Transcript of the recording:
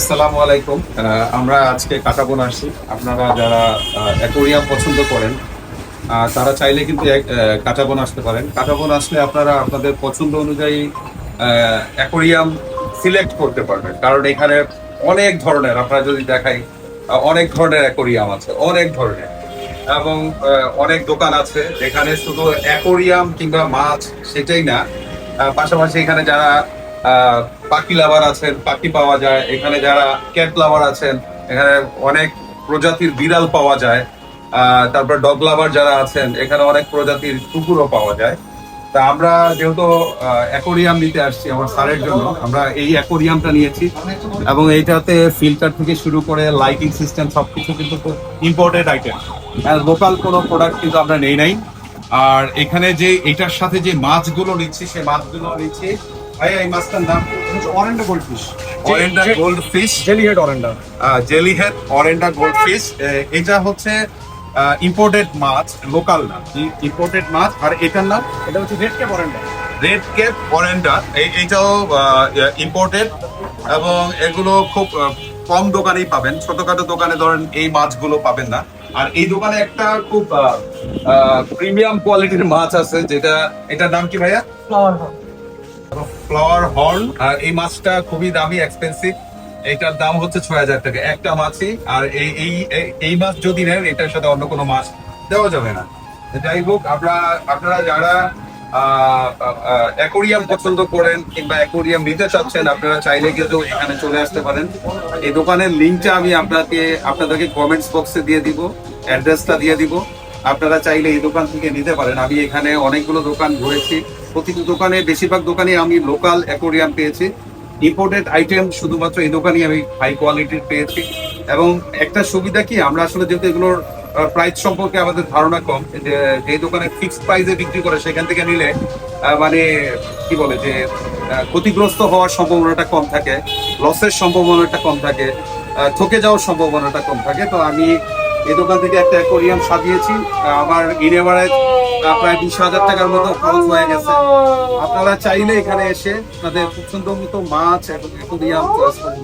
আসসালামু আলাইকুম। আমরা আজকে কাটাবন আসছি আপনারা যারা অ্যাকোরিয়াম পছন্দ করেন তারা চাইলে কিন্তু কাটাবন আসতে পারেন। কাটাবন আসলে আপনারা আপনাদের পছন্দ অনুযায়ী অ্যাকোরিয়াম সিলেক্ট করতে পারবেন। কারণ এখানে অনেক ধরনের, আপনারা যদি দেখাই অনেক ধরনের অ্যাকোরিয়াম আছে, অনেক ধরনের। এবং অনেক দোকান আছে যেখানে শুধু অ্যাকোরিয়াম কিংবা মাছ সেটাই না। পাশাপাশি এখানে যারা পাখি লাভার আছেন, পাখি পাওয়া যায়। এখানে যারা ক্যাট লাভার আছেন, এখানে অনেক প্রজাতির বিড়াল পাওয়া যায়। তারপর ডগ লাভার যারা আছেন, এখানে অনেক প্রজাতির কুকুরও পাওয়া যায়। তা আমরা যেহেতু অ্যাকোরিয়াম নিতে আসছি আমার স্যারের জন্য, আমরা এই অ্যাকোরিয়ামটা নিয়েছি এবং এইটাতে ফিল্টার থেকে শুরু করে লাইটিং সিস্টেম সবকিছু কিন্তু ইম্পোর্টেড আইটেম লোকাল কোনো প্রোডাক্ট কিন্তু আমরা নেই নাই। আর এখানে যে, এটার সাথে যে মাছগুলো নিচ্ছি সেই মাছগুলো নিচ্ছি ভাই এই মাছটার নাম oranda goldfish oranda goldfish jelly head oranda. Jelly head oranda goldfish এটা হচ্ছে ইম্পোর্টেড মাছ লোকাল না ইম্পোর্টেড মাছ। আর এটার নাম? এটা হচ্ছে red cap oranda. Red cap oranda. এইটাও ইম্পোর্টেড এবং এগুলো খুব কম দোকানেই পাবেন। ছোটখাটো দোকানে ধরেন এই মাছগুলো পাবেন না। আর এই দোকানে একটা খুব প্রিমিয়াম কোয়ালিটির মাছ আছে যেটা এটার নাম কি ভাইয়া? ফ্লাওয়ার হর্ন আর এই মাছটা খুবই দামি এক্সপেন্সিভ এটার দাম হচ্ছে ছয় হাজার টাকা। একটা মাছই, আর এই এই, এই- এই মাছ যদি নেন, এটার সাথে অন্য কোনো মাছ দেওয়া যাবে না। যাই হোক, আমরা, আপনারা যারা অ্যাকোরিয়াম পছন্দ করেন কিংবা অ্যাকোরিয়াম নিতে চাচ্ছেন, আপনারা চাইলে কিন্তু এখানে চলে আসতে পারেন। এই দোকানের লিঙ্কটা আমি আপনাকে, আপনাদেরকে কমেন্টস বক্সে দিয়ে দিব অ্যাড্রেসটা দিয়ে দিব। আপনারা চাইলে এই দোকান থেকে নিতে পারেন। আমি এখানে অনেকগুলো দোকান ঘুরেছি। প্রতিটি দোকানে, বেশিরভাগ দোকানে আমি লোকাল অ্যাকোরিয়াম পেয়েছি। ইম্পোর্টেড আইটেম শুধুমাত্র এই দোকানেই আমি হাই কোয়ালিটির পেয়েছি। এবং একটা সুবিধা কি, আমরা আসলে যেহেতু এগুলোর প্রাইস সম্পর্কে আমাদের ধারণা কম, যে দোকানে ফিক্সড প্রাইসে বিক্রি করে, সেখান থেকে নিলে মানে কি বলে যে ক্ষতিগ্রস্ত হওয়ার সম্ভাবনাটা কম থাকে লসের সম্ভাবনাটা কম থাকে ঠকে যাওয়ার সম্ভাবনাটা কম থাকে। তো আমি এই দোকান থেকে একটা অ্যাকোরিয়াম সাজিয়েছি। আমার ইন এভারেজ প্রায় বিশ হাজার টাকার মতো খরচ হয়ে গেছে। আপনারা চাইলে এখানে এসে আপনাদের পছন্দ মতো মাছ এবং অ্যাকোরিয়াম করুন